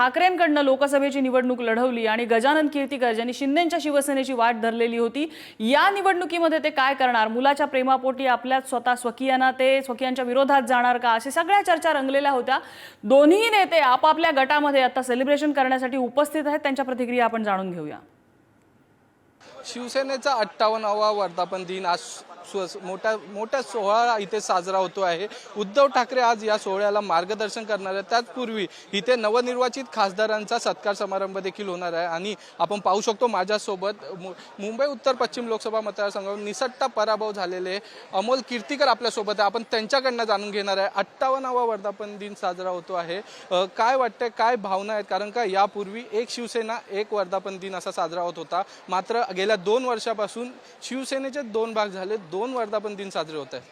ठाकरेंकडनं लोकसभेची निवडणूक लढवली आणि गजानन कीर्तीकर ज्यांनी शिंदेच्या शिवसेनेची वाट धरलेली होती या निवडणुकीमध्ये ते काय करणार? मुलाच्या प्रेमापोटी आपल्या स्वतः स्वकीयांना ते स्वकीयांच्या विरोधात जाणार का? अशा सगळ्या चर्चा रंगलेल्या होत्या. दोन्ही नेते आपापल्या गटामध्ये आता सेलिब्रेशन करण्यासाठी उपस्थित आहेत. त्यांच्या प्रतिक्रिया आपण जाणून घेऊया. शिवसेनेचा अठ्ठावन्नावा वर्धापन दिन आज स्व- मोठा मोठा सोहळा इथे साजरा होतो आहे. उद्धव ठाकरे आज या सोहळ्याला मार्गदर्शन करणार आहे त्याचपूर्वी इथे नवनिर्वाचित खासदारांचा सत्कार समारंभ देखील होणार आहे. आणि आपण पाहू शकतो माझ्यासोबत मु- मुंबई उत्तर पश्चिम लोकसभा मतदारसंघावर निसट्टा पराभव झालेले अमोल कीर्तीकर आपल्यासोबत आहे. आपण त्यांच्याकडनं जाणून घेणार आहे. अठ्ठावन्नावा वर्धापन दिन साजरा होतो आहे. काय वाटतंय काय भावना आहेत? कारण का यापूर्वी एक शिवसेना एक वर्धापन दिन असा साजरा होत होता. मात्र गेल्या दोन वर्षापासून शिवसेनेचे दोन भाग झाले दोन वर्धापन दिन साजरे होत आहेत.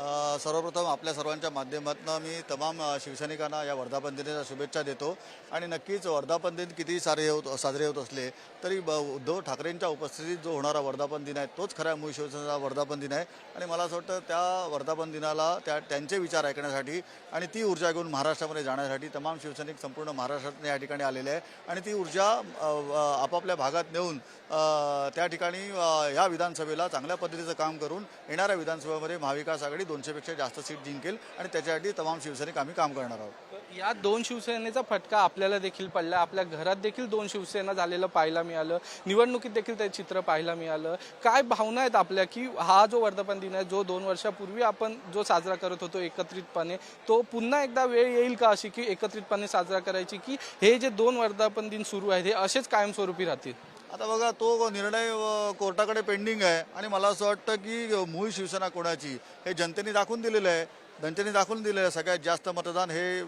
सर्वप्रथम आपल्या सर्वांच्या माध्यमातून मी तमाम शिवसैनिकांना या वर्धापन दिनाच्या शुभेच्छा देतो. आणि नक्कीच वर्धापन दिन किती सारे होत साजरे होत असले तरी ब उद्धव ठाकरेंच्या उपस्थितीत जो होणारा वर्धापन दिन आहे तोच खऱ्या मूळ शिवसेनेचा वर्धापन दिन आहे. आणि मला असं वाटतं त्या वर्धापन दिनाला त्या त्यांचे विचार ऐकण्यासाठी आणि ती ऊर्जा घेऊन महाराष्ट्रामध्ये जाण्यासाठी तमाम शिवसैनिक संपूर्ण महाराष्ट्रात या ठिकाणी आलेले आहे आणि ती ऊर्जा आपापल्या भागात नेऊन त्या ठिकाणी या विधानसभेला चांगल्या पद्धतीचं काम करून येणाऱ्या विधानसभेमध्ये महाविकास आघाडी दोनशेपेक्षा जास्त सीट जिंकेल आणि त्याच्यासाठी तमाम शिवसैनिक आम्ही काम करणार आहोत. या दोन शिवसेनेचा फटका आपल्याला देखील पडला. आपल्या घरात देखील दोन शिवसेना झालेलं पाहायला मिळालं. निवडणुकीत देखील ते चित्र पाहायला मिळालं. काय भावना आहेत आपल्या की हा जो वर्धापन दिन आहे जो दोन वर्षापूर्वी आपण जो साजरा करत होतो एकत्रितपणे तो पुन्हा एकदा वेळ येईल का अशी की एकत्रितपणे साजरा करायची की हे जे दोन वर्धापन दिन सुरू आहेत हे असेच कायमस्वरूपी राहतील? आता बघा तो निर्णय कोर्टाकडे पेंडिंग आहे आणि मला असं वाटतं की मूळ शिवसेना कोणाची हे जनतेने दाखवून दिलेलं आहे. जनतेने दाखवून दिलेलं आहे सगळ्यात जास्त मतदान हे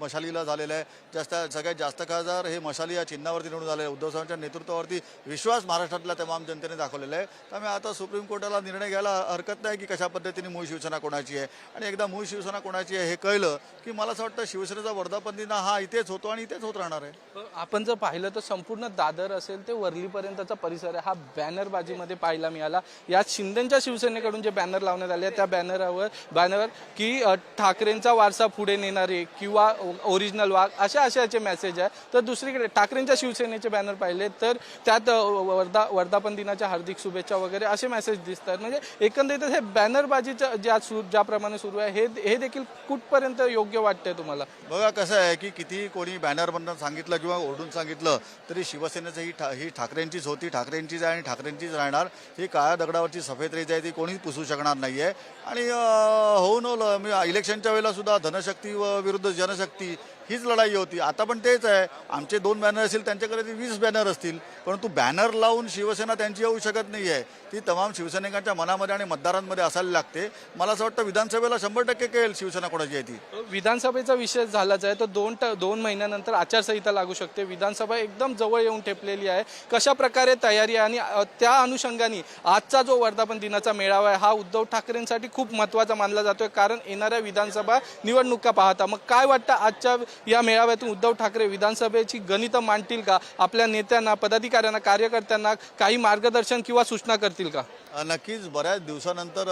मशालीला झालेलं आहे. जास्त सगळ्यात जास्त खासदार हे मशाली या चिन्हावरती निवडून झाले उद्धव साहेबांच्या नेतृत्वावरती विश्वास महाराष्ट्रातल्या तमाम जनतेने दाखवलेला आहे. त्यामुळे आता सुप्रीम कोर्टाला निर्णय घ्यायला हरकत नाही की कशा पद्धतीने मूळ शिवसेना कोणाची आहे. आणि एकदा मूळ शिवसेना कोणाची आहे हे कळलं की मला असं वाटतं शिवसेनेचा वर्धापन दिन हा इथेच होतो आणि इथेच होत राहणार आहे. आपण जर पाहिलं तर संपूर्ण दादर असेल ते वर्लीपर्यंतचा परिसर आहे. हा बॅनरबाजीमध्ये पाहायला मिळाला. यात शिंदेच्या शिवसेनेकडून जे बॅनर लावण्यात आले त्या बॅनरवर बॅनर की ठाकरेंचा वारसा पुढे नेणारे किंवा ओरिजिनल वाघ अशा अशाचे मेसेज आहे. तर दुसरीकडे ठाकरेंच्या शिवसेनेचे बॅनर पाहिले तर त्यात वर्धा वर्धापन दिनाच्या हार्दिक शुभेच्छा वगैरे असे मेसेज दिसतात. म्हणजे एकंदरीत हे बॅनरबाजीच्या ज्या सु ज्याप्रमाणे सुरू आहे हे हे देखील कुठपर्यंत योग्य वाटतंय तुम्हाला? बघा कसं आहे की कितीही कोणी बॅनर बनून सांगितलं किंवा ओरडून सांगितलं तरी शिवसेनेचं ही ठा ही ठाकरेंचीच होती ठाकरेंचीच आहे आणि ठाकरेंचीच राहणार. ही काळ्या दगडावरची सफेद रेज आहे ती कोणीच पुसू शकणार नाही आहे आणि होऊन होलं मी म्हणजे इलेक्शनच्या वेळेला सुद्धा धनशक्ती व विरुद्ध जनशक्ती हीच लढाई होती. आता पण तेच आहे. आमचे दोन बॅनर असतील त्यांच्याकडे ते वीस बॅनर असतील. परंतु बॅनर लावून शिवसेना त्यांची येऊ शकत नाही आहे ती तमाम शिवसैनिकांच्या मनामध्ये आणि मतदारांमध्ये असायला लागते. मला असं वाटतं विधानसभेला शंभर टक्के कळेल शिवसेना कोणाची आहे ती. विधानसभेचा विषय झालाच आहे. तर दोन ट- दोन महिन्यानंतर आचारसंहिता लागू शकते. विधानसभा एकदम जवळ येऊन ठेपलेली आहे. कशा प्रकारे तयारी आहे आणि त्या अनुषंगाने आजचा जो वर्धापन दिनाचा मेळावा आहे हा उद्धव ठाकरेंसाठी खूप महत्त्वाचा मानला जातोय. कारण येणाऱ्या विधानसभा निवडणुका पाहता मग काय वाटतं आजच्या या मेळाव्यातून उद्धव ठाकरे विधानसभेची गणितं मांडतील का? आपल्या नेत्यांना पदाधिकाऱ्यांना कार्यकर्त्यांना काही मार्गदर्शन किंवा सूचना करतील का? नक्कीच. बऱ्याच दिवसानंतर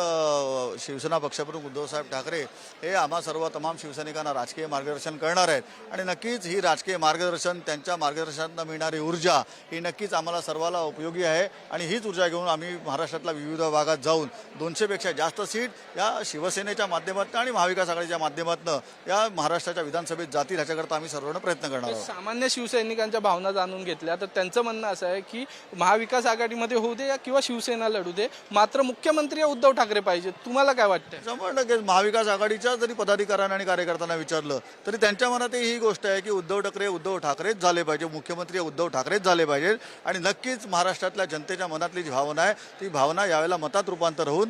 शिवसेना पक्षप्रमुख उद्धवसाहेब ठाकरे हे आम्हा सर्व तमाम शिवसैनिकांना राजकीय मार्गदर्शन करणार आहेत. आणि नक्कीच ही राजकीय मार्गदर्शन त्यांच्या मार्गदर्शनातून मिळणारी ऊर्जा ही नक्कीच आम्हाला सर्वाला उपयोगी आहे. आणि हीच ऊर्जा घेऊन आम्ही महाराष्ट्रातल्या विविध भागात जाऊन दोनशेपेक्षा जास्त सीट या शिवसेनेच्या माध्यमातून आणि महाविकास आघाडीच्या माध्यमातून या महाराष्ट्राच्या विधानसभेत जातील ह्याच्याकरता आम्ही सर्वांना प्रयत्न करणार आहोत. सामान्य शिवसैनिकांच्या भावना जाणून घेतल्या तर त्यांचं म्हणणं असं आहे की महाविकास आघाडीमध्ये होऊ दे या किंवा शिवसेना लढू दे मात्र मुख्यमंत्री उद्धव ठाकरे पाहिजे तुम्हाला काय वाटतंय? शंभर टक्के. महाविकास आघाडीच्या जरी पदाधिकाऱ्यांना आणि कार्यकर्त्यांना विचारलं तरी त्यांच्या मनात ही गोष्ट आहे की उद्धव ठाकरे उद्धव ठाकरेच झाले पाहिजे मुख्यमंत्री उद्धव ठाकरेच झाले पाहिजे आणि नक्कीच महाराष्ट्रातल्या जनतेच्या मनातली जी भावना आहे ती भावना यावेळेला मतात रूपांतर होऊन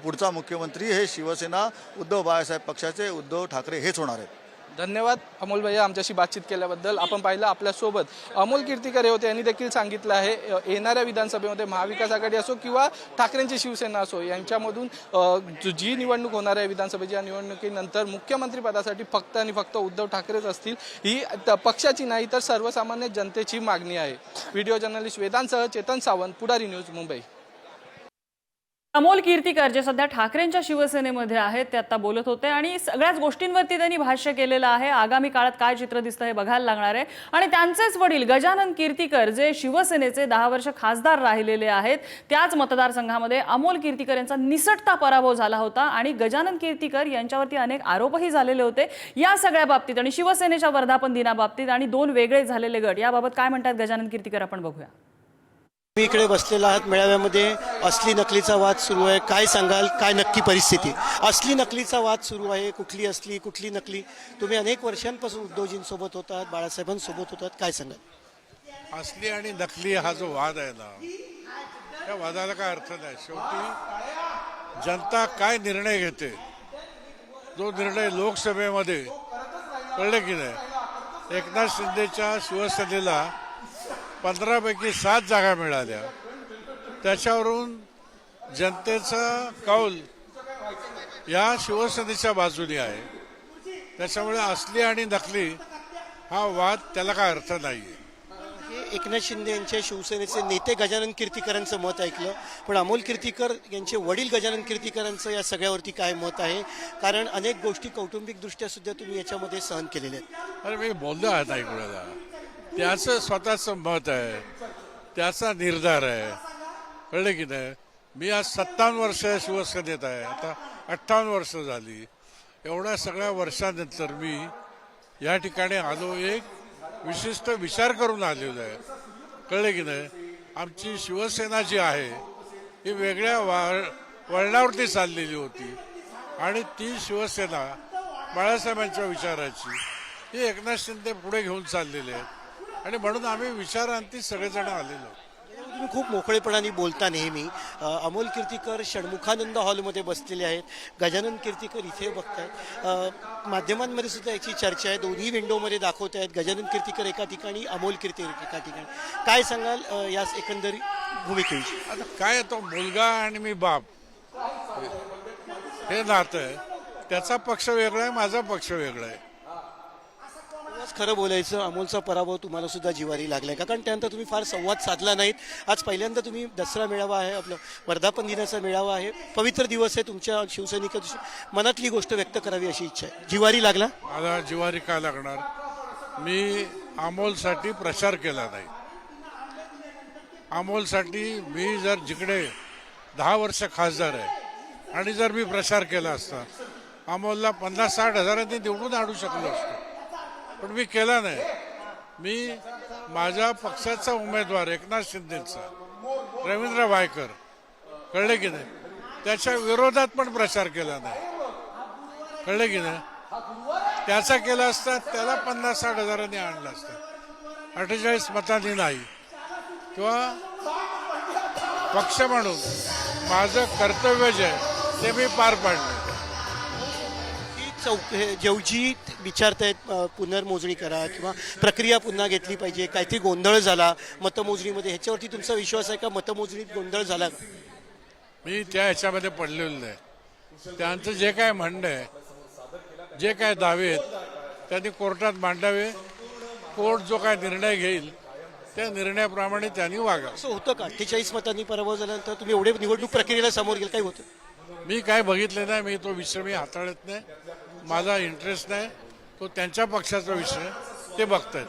पुढचा मुख्यमंत्री हे शिवसेना उद्धव बाळासाहेब पक्षाचे उद्धव ठाकरे हेच होणार आहेत. धन्यवाद अमोल भैया आमच्याशी बातचीत केल्याबद्दल. आपण पाहिलं आपल्यासोबत अमोल कीर्तिकर हे होते. यांनी देखील सांगितलं आहे येणाऱ्या विधानसभेमध्ये महाविकास आघाडी असो किंवा ठाकरेंची शिवसेना असो यांच्यामधून जी निवडणूक होणार आहे विधानसभेच्या या निवडणुकीनंतर मुख्यमंत्रीपदासाठी फक्त आणि फक्त उद्धव ठाकरेच असतील ही पक्षाची नाही तर सर्वसामान्य जनतेची मागणी आहे. व्हिडिओ जर्नलिस्ट वेदांसह चेतन सावंत पुढारी न्यूज मुंबई. अमोल कीर्तीकर जे सध्या ठाकरेंच्या शिवसेनेमध्ये आहेत ते आता बोलत होते आणि सगळ्याच गोष्टींवरती त्यांनी भाष्य केलेलं आहे. आगामी काळात काय चित्र दिसतं हे बघायला लागणार आहे. आणि त्यांचेच वडील गजानन कीर्तीकर जे शिवसेनेचे दहा वर्ष खासदार राहिलेले आहेत त्याच मतदारसंघामध्ये अमोल कीर्तीकर यांचा निसटता पराभव झाला होता आणि गजानन कीर्तीकर यांच्यावरती अनेक आरोपही झालेले होते. या सगळ्या बाबतीत आणि शिवसेनेच्या वर्धापन दिनाबाबतीत आणि दोन वेगळे झालेले गट याबाबत काय म्हणतात गजानन कीर्तीकर आपण बघूया. मी इकडे बसलेला आहात मेळाव्यामध्ये असली नकलीचा वाद सुरू आहे काय सांगाल काय नक्की परिस्थिती? असली नकलीचा वाद सुरू आहे कुठली असली कुठली नकली? तुम्ही अनेक वर्षांपासून उद्धवजींसोबत होतात बाळासाहेबांसोबत होतात काय सांगाल? असली आणि नकली हा जो वाद आहे ना त्या वादाला काय अर्थ नाही. शेवटी जनता काय निर्णय घेते जो निर्णय लोकसभेमध्ये कळलं की नाही? एकनाथ शिंदेच्या शिवसेनेला पंधरापैकी सात जागा मिळाल्या. त्याच्यावरून जनतेचा कौल या शिवसेनेच्या बाजूने आहे. त्याच्यामुळे असली आणि नकली हा वाद त्याला काय अर्थ नाही आहे हे एकनाथ शिंदे यांच्या शिवसेनेचे नेते गजानन कीर्तीकरांचं मत ऐकलं. पण अमोल कीर्तीकर यांचे वडील गजानन कीर्तीकरांचं या सगळ्यावरती काय मत आहे? कारण अनेक गोष्टी कौटुंबिकदृष्ट्या सुद्धा तुम्ही याच्यामध्ये सहन केलेल्या आहेत. अरे मी बोललो आहे नाही कुणाला त्याचं स्वतःचं मत आहे. त्याचा निर्धार आहे. कळलं की नाही? मी आज सत्तावन्न वर्ष शिवसेनेत आहे. आता अठ्ठावन्न वर्ष झाली. एवढ्या सगळ्या वर्षानंतर मी या ठिकाणी आलो. एक विशिष्ट विचार करून आलेलो आहे. कळलं की नाही? आमची शिवसेना जी आहे ही वेगळ्या वळणावरती चाललेली होती. आणि ती शिवसेना बाळासाहेबांच्या विचाराची ही एकनाथ शिंदे पुढे घेऊन चाललेले आहेत आणि म्हणून आम्ही विचारांती सगळेजण आलेलो. तुम्ही खूप मोकळेपणाने बोलता नेहमी. अमोल कीर्तीकर षण्मुखानंद हॉलमध्ये बसलेले आहेत. गजानन कीर्तीकर इथे बघतायत माध्यमांमध्ये सुद्धा याची चर्चा आहे. दोन्ही विंडोमध्ये दाखवत आहेत. गजानन कीर्तीकर एका ठिकाणी अमोल कीर्तीकर एका ठिकाणी. काय सांगाल या एकंदरी भूमिकेविषयी? आता काय तो मुलगा आणि मी बाप हे नातं आहे. त्याचा पक्ष वेगळा आहे माझा पक्ष वेगळा आहे. आज खरं बोलायचं अमोलचा पराभव तुम्हाला सुद्धा जिवारी लागलाय का? कारण त्यानंतर तुम्ही फार संवाद साधला नाहीत. आज पहिल्यांदा तुम्ही दसरा मेळावा आहे आपलं वर्धापन दिनाचा मेळावा आहे. पवित्र दिवस आहे तुमच्या शिवसैनिक मनातली गोष्ट व्यक्त करावी अशी इच्छा आहे. जिवारी लागला? मला जिवारी का लागणार? मी अमोलसाठी प्रचार केला नाही. अमोलसाठी मी जर जिकडे दहा वर्ष खासदार आहे आणि जर मी प्रचार केला असता अमोलला पन्नास साठ हजारांनी निवडून आणू शकलो असतो. पण मी केला नाही. मी माझ्या पक्षाचा उमेदवार एकनाथ शिंदेचा रवींद्र वायकर कळले की नाही? त्याच्या विरोधात पण प्रचार केला नाही. कळले की नाही? त्याचा केला असता त्याला पन्नास साठ हजारांनी आणलं असतं. अठ्ठेचाळीस मतांनी नाही. किंवा पक्ष म्हणून माझं कर्तव्य जे आहे ते मी पार पाडलं. चौक हे जेवजी विचारतायत पुनर्मोजणी करा किंवा प्रक्रिया पुन्हा घेतली पाहिजे. काहीतरी गोंधळ झाला मतमोजणीमध्ये. ह्याच्यावरती तुमचा विश्वास आहे का? मतमोजणीत गोंधळ झाला? मी त्या ह्याच्यामध्ये पडलेलो नाही. त्यांचं जे काय म्हणणं आहे जे काय दावे आहेत त्यांनी कोर्टात मांडावे. कोर्ट जो काय निर्णय घेईल त्या निर्णयाप्रमाणे त्यांनी वागा असं होतं का? अठ्ठेचाळीस मतांनी पराभव झाल्यानंतर तुम्ही एवढे निवडणूक प्रक्रियेला समोर गेल? काही होतं? मी काय बघितले नाही मी तो विषय मी हाताळत नाही. माझा इंटरेस्ट नाही तो त्यांच्या पक्षाचा विषय ते बघतायत.